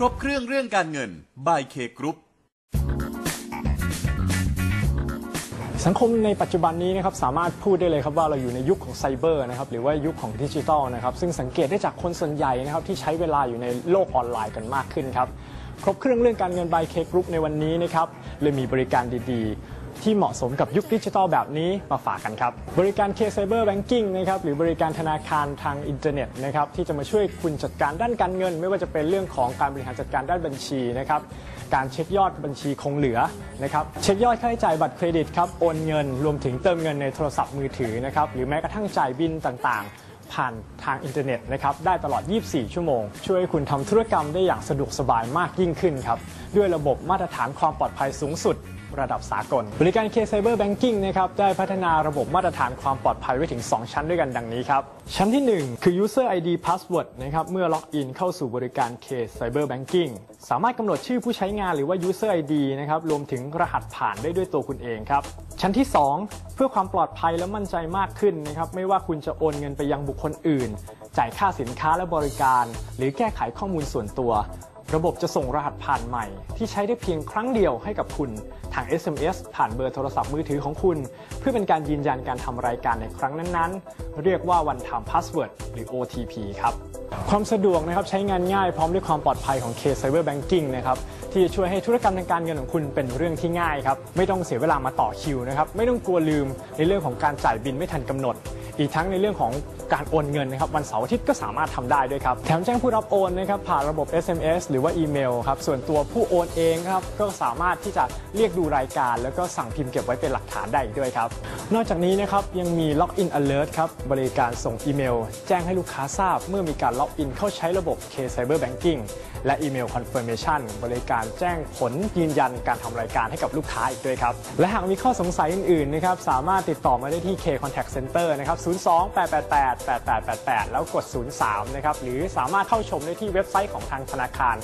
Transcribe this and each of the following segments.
ครบเครื่องเรื่องการเงิน by K Group สังคมในปัจจุบันนี้นะครับสามารถพูดได้เลยครับว่าเราอยู่ในยุคของไซเบอร์นะครับหรือว่ายุคของดิจิทัลนะครับซึ่งสังเกตได้จากคนส่วนใหญ่นะครับที่ใช้เวลาอยู่ในโลกออนไลน์กันมากขึ้นครับครบเครื่องเรื่องการเงิน by K Group ในวันนี้นะครับเลยมีบริการดีๆ ที่เหมาะสมกับยุคดิจิทัลแบบนี้มาฝากกันครับ บริการ K Cyber Banking นะครับหรือบริการธนาคารทางอินเทอร์เน็ตนะครับที่จะมาช่วยคุณจัดการด้านการเงิน ไม่ว่าจะเป็นเรื่องของการบริหารจัดการด้านบัญชีนะครับการเช็คยอดบัญชีคงเหลือนะครับเช็คยอดค่าใช้จ่ายบัตรเครดิตครับโอนเงิน รวมถึงเติมเงินในโทรศัพท์มือถือนะครับหรือแม้กระทั่งจ่ายบินต่างๆ ผ่านทางอินเทอร์เน็ตนะครับได้ตลอด 24 ชั่วโมง ช่วยให้คุณทำธุรกรรมได้อย่างสะดวกสบายมากยิ่งขึ้นครับ ด้วยระบบมาตรฐานความปลอดภัยสูงสุด ระดับสากล บริการ K Cyber Banking นะครับได้พัฒนาระบบมาตรฐานความปลอดภัยไว้ถึง 2 ชั้นด้วยกันดังนี้ครับ ชั้นที่ 1 คือ User ID Password นะครับเมื่อล็อกอินเข้าสู่บริการ K Cyber Banking สามารถกำหนดชื่อผู้ใช้งานหรือว่า User ID นะครับรวมถึงรหัสผ่านได้ด้วยตัวคุณเองครับชั้นที่ 2 เพื่อความปลอดภัยและมั่นใจมากขึ้นนะครับไม่ว่าคุณจะโอนเงินไปยังบุคคลอื่น จ่ายค่าสินค้าและบริการ หรือแก้ไขข้อมูลส่วนตัว ระบบจะส่งรหัสผ่านใหม่ ที่ใช้ได้เพียงครั้งเดียวให้กับคุณ ทาง SMS ผ่านเบอร์โทรศัพท์มือถือของคุณ เพื่อเป็นการยืนยันการทำรายการในครั้งนั้นๆ เรียกว่า One Time Password หรือ OTP ครับความสะดวกนะครับใช้งานง่ายพร้อมด้วยความปลอดภัยของ K Cyber Banking นะครับที่จะช่วยให้ธุรกรรมทางการเงินของคุณเป็นเรื่องที่ง่ายครับไม่ต้องเสียเวลามาต่อคิวนะครับไม่ต้องกลัวลืมในเรื่องของการจ่ายบินไม่ทันกำหนด อีกทั้งในเรื่องของการโอนเงินนะครับวันเสาร์อาทิตย์ก็สามารถทำได้ด้วยครับแถมแจ้งผู้รับโอนนะครับผ่านระบบ SMS หรือว่าอีเมลครับส่วนตัวผู้โอนเองครับก็สามารถที่จะเรียกดูรายการ แล้วก็สั่งพิมพ์เก็บไว้เป็นหลักฐานได้อีกด้วยครับนอกจากนี้นะครับยังมี Login Alert ครับบริการส่งอีเมล แจ้งให้ลูกค้าทราบเมื่อมีการล็อกอินเข้าใช้ระบบ K Cyber Banking และอีเมล Confirmation บริการแจ้งผลยืนยันการทำรายการให้กับลูกค้าอีกด้วยครับ และหากมีข้อสงสัยอื่นๆนะครับสามารถติดต่อมาได้ที่ K Contact Center นะครับ02-888-8888 แล้วกด 03 นะครับหรือสามารถเข้าชมได้ที่เว็บไซต์ของทางธนาคาร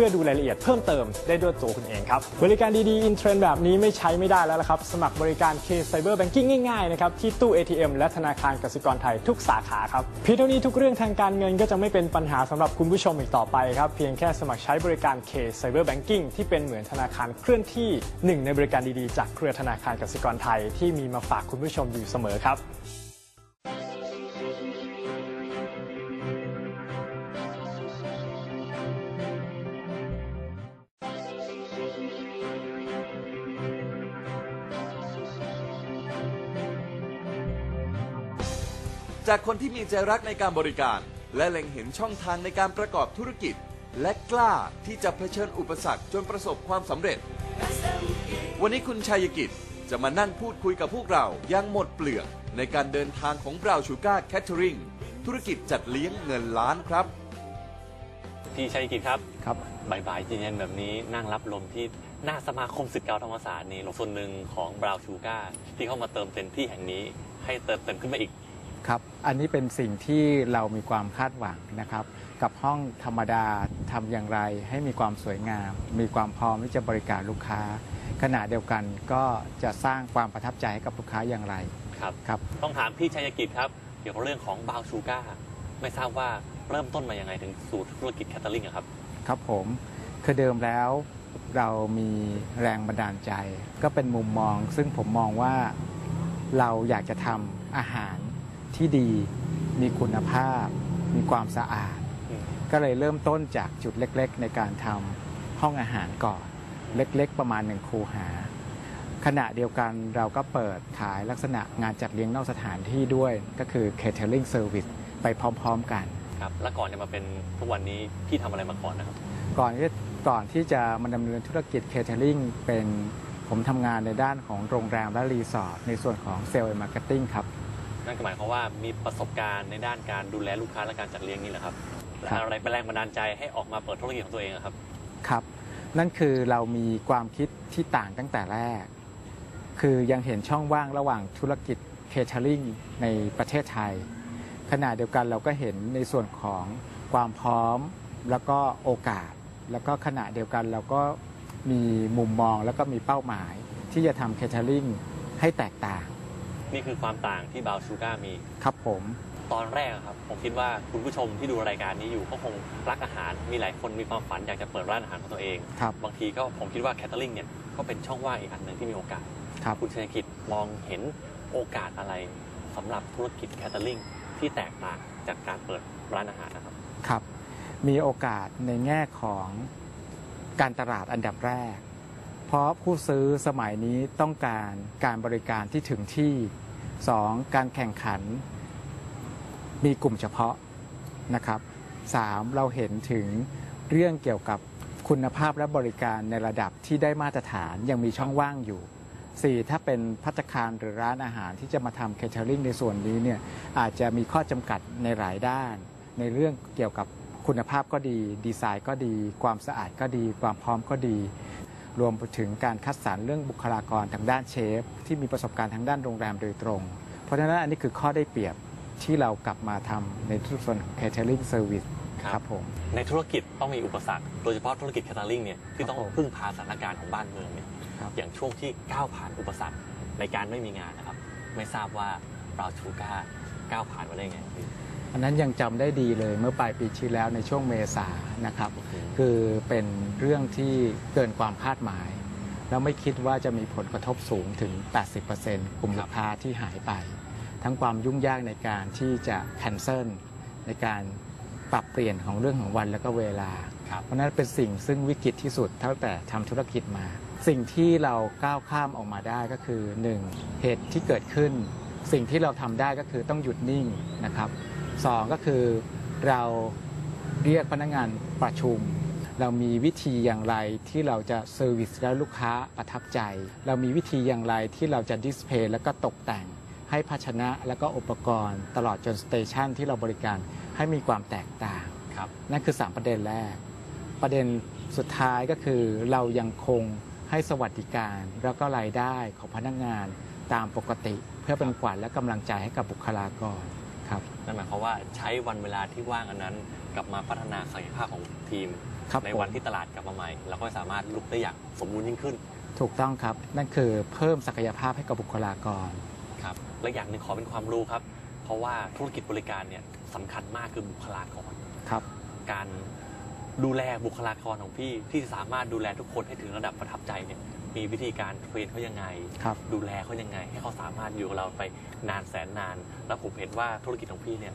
พื่อดูรายละเอียดเพิ่มเติมได้ด้วยตัวคุณเองครับ บริการดีๆ อินเทรนด์แบบนี้ไม่ใช้ไม่ได้แล้วละครับ สมัครบริการ K Cyber Banking ง่ายๆนะครับที่ตู้ ATM และธนาคารกสิกรไทยทุกสาขาครับเพียงเท่านี้ทุกเรื่องทางการเงินก็จะไม่เป็นปัญหาสำหรับคุณผู้ชมอีกต่อไปครับเพียงแค่สมัครใช้บริการ K Cyber Banking ที่เป็นเหมือนธนาคารเคลื่อนที่หนึ่งในบริการดีๆ จากเครือธนาคารกสิกรไทยที่มีมาฝากคุณผู้ชมอยู่เสมอครับ จากคนที่มีใจรักในการบริการ และเล็งเห็นช่องทางในการประกอบธุรกิจ และกล้าที่จะเผชิญอุปสรรคจนประสบความสำเร็จ วันนี้คุณชัยกิจจะมานั่งพูดคุยกับพวกเราอยังหมดเปลือกในการเดินทางของบราวชูการ์แคทเทอริงธุรกิจจัดเลี้ยงเงินล้านครับ พี่ชัยกิจครับครับบ่ายๆเย็นๆแบบนี้นั่งรับลมที่หน้าสมาคมสิทธิ์เก่าธรรมศาสตร์นี่ส่วนหนึ่งของบราวชูการ์ที่เข้ามาเติมเต็มที่แห่งนี้ ให้เติมเต็มขึ้นมาอีก ครับอันนี้เป็นสิ่งที่เรามีความคาดหวังนะครับ กับห้องธรรมดาทำอย่างไรให้มีความสวยงาม มีความพร้อมที่จะบริการลูกค้า ขณะเดียวกันก็จะสร้างความประทับใจให้กับลูกค้าอย่างไรครับครับต้องถามพี่ชัยกิจครับเกี่ยวกับเรื่องของบราวชูการ์ไม่ทราบว่าเริ่มต้นมายังไงถึงสู่ธุรกิจแคทเทอริงอะครับครับผมคือเดิมแล้วเรามีแรงบันดาลใจ ก็เป็นมุมมอง ซึ่งผมมองว่าเราอยากจะทำอาหาร ที่ดีมีคุณภาพ มีความสะอาดอืมก็เลยเริ่มต้นจากจุดเล็กๆ ในการทำห้องอาหารก่อน เล็กๆ ประมาณหนึ่งคูหา ขณะเดียวกันเราก็เปิดขายลักษณะงานจัดเลี้ยงนอกสถานที่ด้วย ก็คือ catering service ไปพร้อมๆกัน ครับ แล้วก่อนจะมาเป็นทุกวันนี้พี่ทำอะไรมาก่อนนะครับ ก่อนที่ก่อนที่จะมาดำเนินธุรกิจ catering เป็นผมทำงานในด้านของโรงแรมและรีสอร์ทในส่วนของเซลล์มาร์เก็ตติ้งครับ นั่นก็หมายความว่ามีประสบการณ์ในด้านการดูแลลูกค้าและการจัดเลี้ยงนี่แหละครับและครับอะไรเป็นแรงบันดาลใจให้ออกมาเปิดธุรกิจของตัวเองอะครับครับ นั่นคือเรามีความคิดที่ต่างตั้งแต่แรก คือยังเห็นช่องว่างระหว่างธุรกิจ catering ในประเทศไทยขณะเดียวกันเราก็เห็นในส่วนของความพร้อมแล้วก็โอกาส แล้วก็ขณะเดียวกันเราก็มีมุมมองแล้วก็มีเป้าหมายที่จะทำ catering ให้แตกต่าง นี่คือความต่างที่บราวชูการ์มี ครับผมแตอนแรกอะครับ ผมคิดว่าคุณผู้ชมที่ดูรายการนี้อยู่ก็คงรักอาหารมีหลายคนมีความฝันอยากจะเปิดร้านอาหารของตัวเองครับบางทีก็ผมคิดว่าแคทเตอริงเนี่ยก็เป็นช่องว่างอีกอันหนึ่งที่มีโอกาสครับคุณเศรษฐกิจมองเห็นโอกาสอะไรสำหรับธุรกิจแคทเตอริงที่แตกต่างจากการเปิดร้านอาหารนะครับครับ มีโอกาสในแง่ของการตลาดอันดับแรก เพราะผู้ซื้อสมัยนี้ต้องการการบริการที่ถึงที่ 2. การแข่งขันมีกลุ่มเฉพาะนะครับ 3. เราเห็นถึงเรื่องเกี่ยวกับคุณภาพและบริการในระดับที่ได้มาตรฐานยังมีช่องว่างอยู่ 4. ถ้าเป็นพัตคารหรือร้านอาหารที่จะมาทำเคเทอริงในส่วนนี้เนี่ยอาจจะมีข้อจำกัดในหลายด้าน ในเรื่องเกี่ยวกับคุณภาพก็ดี ดีไซน์ก็ดี ความสะอาดก็ดี ความพร้อมก็ดี รวมไปถึงการคัดสรรเรื่องบุคลากรทางด้านเชฟ ที่มีประสบการณ์ทางด้านโรงแรมโดยตรง เพราะฉะนั้นอันนี้คือข้อได้เปรียบที่เรากลับมาทำในส่วนของ catering service ครับครับผมในธุรกิจต้องมีอุปสรรค โดยเฉพาะธุรกิจแคทเตอริงเนี่ยที่ต้องครับผมพึ่งพาสถานการณ์ของบ้านเมืองเนี่ยครับอย่างช่วงที่ก้าวผ่านอุปสรรคในการไม่มีงานนะครับ ไม่ทราบว่าเราชูก้าก้าวผ่านมาได้ไงพี่ อันนั้นยังจำได้ดีเลยเมื่อปลายปีที่แล้วในช่วงเมษานะครับ คือเป็นเรื่องที่เกินความคาดหมาย แล้วไม่คิดว่าจะมีผลกระทบสูงถึง 80%กลุ่มครัลูบกค้าที่หายไป ทั้งความยุ่งยากในการที่จะ cancel ในการปรับเปลี่ยนของเรื่องของวันและก็เวลาครับเพราะฉะนั้นเป็นสิ่งซึ่งวิกฤตที่สุดเท่าแต่ทำธุรกิจมา สิ่งที่เราก้าวข้ามออกมาได้ก็คือ 1. เหตุที่เกิดขึ้น สิ่งที่เราทำได้ก็คือต้องหยุดนิ่งนะครับ สองก็คือเราเรียกพนักงานประชุม เรามีวิธีอย่างไรที่เราจะเซอร์วิสแล้วลูกค้าประทับใจ เรามีวิธีอย่างไรที่เราจะดิสเพย์แล้วก็ตกแต่ง ให้ภาชนะแล้วก็อุปกรณ์ตลอดจนสเตชันที่เราบริการให้มีความแตกต่างครับนั่นคือ 3 ประเด็นแรก ประเด็นสุดท้ายก็คือเรายังคงให้สวัสดิการแล้วก็รายได้ของพนักงานตามปกติ เพื่อเป็นขวัญและกำลังใจให้กับบุคลากรครับ นั่นหมายความว่าใช้วันเวลาที่ว่างอันนั้น กลับมาพัฒนาศักยภาพของทีม ครับในผมวันที่ตลาดกลับมาใหม่ แล้วก็สามารถลุกได้อย่างสมบูรณ์ยิ่งขึ้นถูกต้องครับ นั่นคือเพิ่มศักยภาพให้กับบุคลากร ครับและอย่างหนึ่งขอเป็นความรู้ครับ เพราะว่าธุรกิจบริการเนี่ยสำคัญมากคือบุคลากร ครับ การดูแลบุคลากรของพี่ที่สามารถดูแลทุกคนให้ถึงระดับประทับใจเนี่ย มีวิธีการเทรนเขายังไง ครับ ดูแลเขายังไง ให้เขาสามารถอยู่กับเราไปนานแสนนาน แล้วผมเห็นว่าธุรกิจของพี่เนี่ย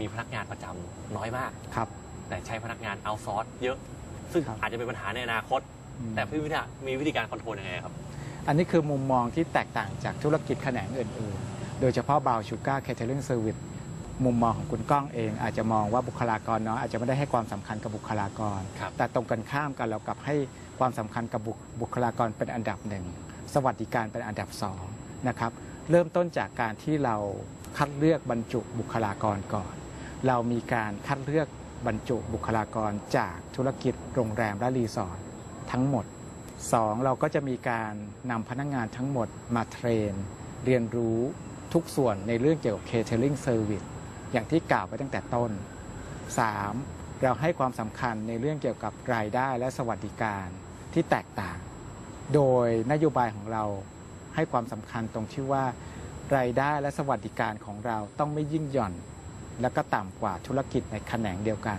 มีพนักงานประจำน้อยมาก ครับ แต่ใช้พนักงานเอาซอร์สเยอะ ซึ่งครับ อาจจะเป็นปัญหาในอนาคต อืมแต่พี่วิทยามีวิธีการคอนโทรลยังไงครับ อันนี้คือมุมมองที่แตกต่างจากธุรกิจแขนงอื่น ๆ โดยเฉพาะบาวชูการ์แคเทอริงเซอร์วิสมุมมองของคุณก้องเอง อาจจะมองว่าบุคลากรน้อยอาจจะไม่ได้ให้ความสำคัญกับบุคลากร ครับ แต่ตรงกันข้ามกันเรากลับให้ ความสำคัญกับบุคบุคลากรเป็นอันดับหนึ่งสวัสดิการเป็นอันดับสองนะครับเริ่มต้นจากการที่เราคัดเลือกบรรจุบุคลากรก่อน เรามีการคัดเลือกบรรจุบุคลากรจากธุรกิจโรงแรมและรีสอร์ททั้งหมด 2. เราก็จะมีการนำพนักงานทั้งหมดมาเทรน เรียนรู้ทุกส่วนในเรื่องเกี่ยวกับ catering service อย่างที่กล่าวไปตั้งแต่ต้น 3. เราให้ความสำคัญในเรื่องเกี่ยวกับรายได้และสวัสดิการ ที่แตกต่าง โดยนโยบายของเราให้ความสำคัญตรงที่ว่ารายได้และสวัสดิการของเราต้องไม่ยิ่งหย่อน และก็ต่ำกว่าธุรกิจในแขนงเดียวกัน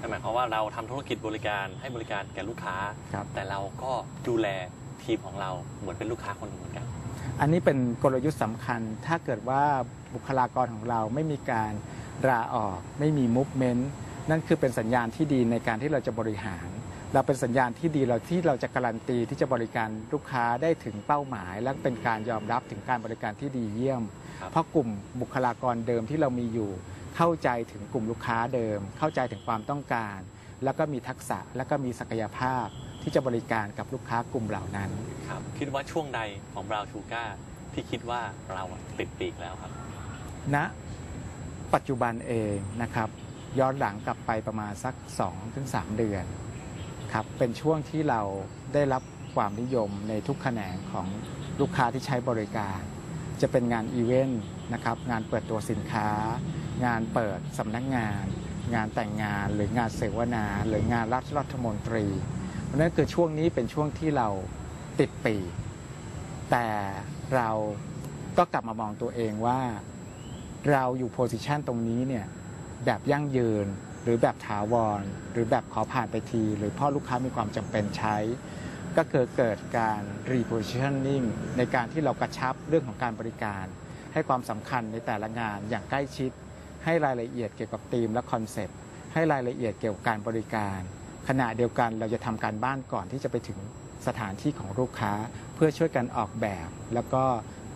นั่นหมายความว่าเราทำธุรกิจบริการให้บริการแก่ลูกค้าครับแต่เราก็ดูแลทีมของเราเหมือนเป็นลูกค้าคนหนึ่งเหมือนกัน อันนี้เป็นกลยุทธ์สำคัญ ถ้าเกิดว่าบุคลากรของเราไม่มีการลาออก ไม่มีมูฟเมนต์นั่นคือเป็นสัญญาณที่ดีในการที่เราจะบริหาร เราเป็นสัญญาณที่ดีเราที่เราจะการันตีที่จะบริการลูกค้าได้ถึงเป้าหมาย และเป็นการยอมรับถึงการบริการที่ดีเยี่ยมครับเพราะกลุ่มบุคลากรเดิมที่เรามีอยู่ เข้าใจถึงกลุ่มลูกค้าเดิม เข้าใจถึงความต้องการ แล้วก็มีทักษะและก็มีศักยภาพที่จะบริการกับลูกค้ากลุ่มเหล่านั้นครับคิดว่าช่วงใดของบราวชูก้าที่คิดว่าเราอะติดปีกแล้วครับณปัจจุบันเองนะครับย้อนหลังกลับไปประมาณสัก 2-3 เดือน ครับเป็นช่วงที่เราได้รับความนิยมในทุกแขนงของลูกค้าที่ใช้บริการ จะเป็นงานอีเวนต์นะครับงานเปิดตัวสินค้า งานเปิดสำนักงาน งานแต่งงานหรืองานเสวนา หรืองานรัฐรัฐมนตรีเพราะฉะนั้นคือช่วงนี้เป็นช่วงที่เราติดปี แต่เราก็กลับมามองตัวเองว่า เราอยู่โพสิชันตรงนี้เนี่ยแบบยั่งยืน หรือแบบถาวร หรือแบบขอผ่านไปที หรือเพ่อลูกค้ามีความจำเป็นใช้ ก็เกิดเกิดการ repositioning ในการที่เรากระชับเรื่องของการบริการ ให้ความสำคัญในแต่ละงานอย่างใกล้ชิด ให้รายละเอียดเกี่ยวกับธีมและคอนเซปต์ให้รายละเอียดเกี่ยวกับการบริการ ขณะเดียวกันเราจะทำการบ้านก่อนที่จะไปถึงสถานที่ของลูกค้าเพื่อช่วยกันออกแบบ แล้วก็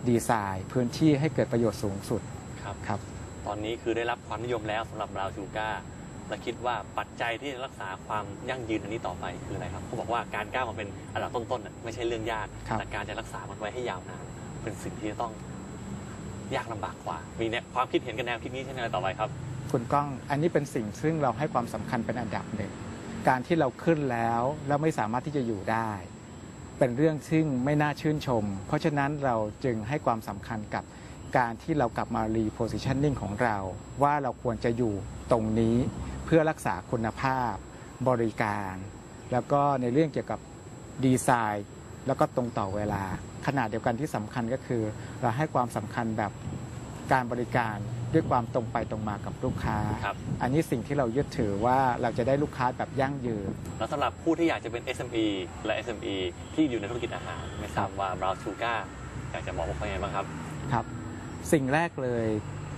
ดีไซน์พื้นที่ให้เกิดประโยชน์สูงสุดครับครับตอนนี้คือได้รับความนิยมแล้วสำหรับบราวน์ชูการ์ และคิดว่าปัจจัยที่จะรักษาความยั่งยืนอันนี้ต่อไปคืออะไรครับเขาบอกว่าการก้าวมาเป็นอันดับต้นๆน่ะไม่ใช่เรื่องยากครับแต่การจะรักษามันไว้ให้ยาวนานเป็นสิ่งที่จะต้องยากลำบากกว่า มีเนี่ยความคิดเห็นกันแนวคิดนี้ใช่ไหมต่อไปครับ คุณก้องอันนี้เป็นสิ่งซึ่งเราให้ความสำคัญเป็นอันดับหนึ่งการที่เราขึ้นแล้วแล้วไม่สามารถที่จะอยู่ได้ เป็นเรื่องซึ่งไม่น่าชื่นชม เพราะฉะนั้นเราจึงให้ความสำคัญกับการที่เรากลับมา repositioning ของเรา ว่าเราควรจะอยู่ตรงนี้ เพื่อรักษาคุณภาพบริการ แล้วก็ในเรื่องเกี่ยวกับดีไซน์ แล้วก็ตรงต่อเวลา ขนาดเดียวกันที่สำคัญก็คือ เราให้ความสำคัญแบบการบริการด้วยความตรงไปตรงมากับลูกค้า ครับ อันนี้สิ่งที่เรายึดถือว่าเราจะได้ลูกค้าแบบยั่งยืน แล้วสำหรับผู้ที่อยากจะเป็น SME และ SME ที่อยู่ในธุรกิจอาหาร ไม่ทราบว่าบราวน์ชูการ์อยากจะบอกว่าเขาอย่างไรบ้างครับ ครับ สิ่งแรกเลย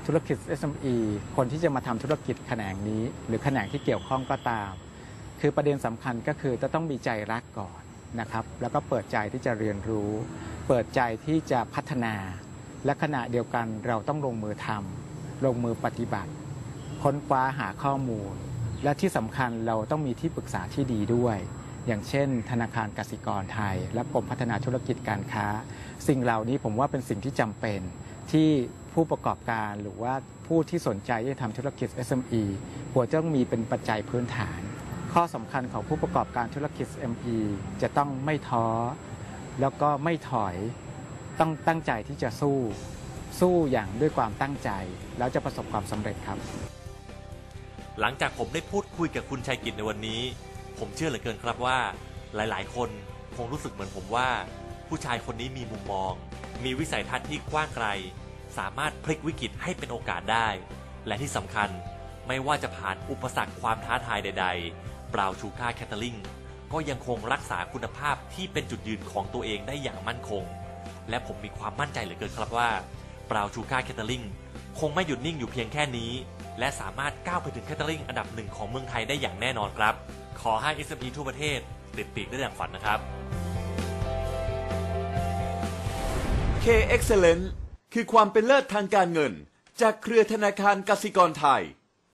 ธุรกิจ SME คนที่จะมาทำธุรกิจแขนงนี้ หรือแขนงที่เกี่ยวข้องก็ตาม คือประเด็นสำคัญก็คือจะต้องมีใจรักก่อนนะครับ แล้วก็เปิดใจที่จะเรียนรู้ เปิดใจที่จะพัฒนา และขณะเดียวกันเราต้องลงมือทำลงมือปฏิบัติ ค้นคว้าหาข้อมูล และที่สำคัญเราต้องมีที่ปรึกษาที่ดีด้วยอย่างเช่น ธนาคารกสิกรไทย และกรมพัฒนาธุรกิจการค้า สิ่งเหล่านี้ผมว่าเป็นสิ่งที่จำเป็นที่ ผู้ประกอบการหรือว่าผู้ที่สนใจที่จะทำธุรกิจ SME ควรจะต้องมีเป็นปัจจัยพื้นฐาน ข้อสำคัญของผู้ประกอบการธุรกิจ SME จะต้องไม่ท้อ แล้วก็ไม่ถอยต้องตั้งใจที่จะสู้ สู้อย่างด้วยความตั้งใจ แล้วจะประสบความสำเร็จครับ หลังจากผมได้พูดคุยกับคุณชัยกิจในวันนี้ ผมเชื่อเหลือเกินครับว่า หลาย ๆ คนคงรู้สึกเหมือนผมว่า ผู้ชายคนนี้มีมุมมอง มีวิสัยทัศน์ที่กว้างไกล สามารถพลิกวิกฤตให้เป็นโอกาสได้ และที่สำคัญไม่ว่าจะผ่านอุปสรรคความท้าทายใดๆบราวชูค่าแคทเทอริงก็ยังคงรักษาคุณภาพที่เป็นจุดยืนของตัวเองได้อย่างมั่นคง และผมมีความมั่นใจเหลือเกินครับว่าบราวชูค่าแคทเทอริงคงไม่หยุดนิ่งอยู่เพียงแค่นี้ และสามารถก้าวไปถึงแคทเทอริงอันดับหนึ่งของเมืองไทยได้อย่างแน่นอนครับ ขอให้ SME ทั่วประเทศ ติดปีกได้อย่างฝันนะครับ K Excellence คือความเป็นเลิศทางการเงิน จากเครือธนาคารกสิกรไทย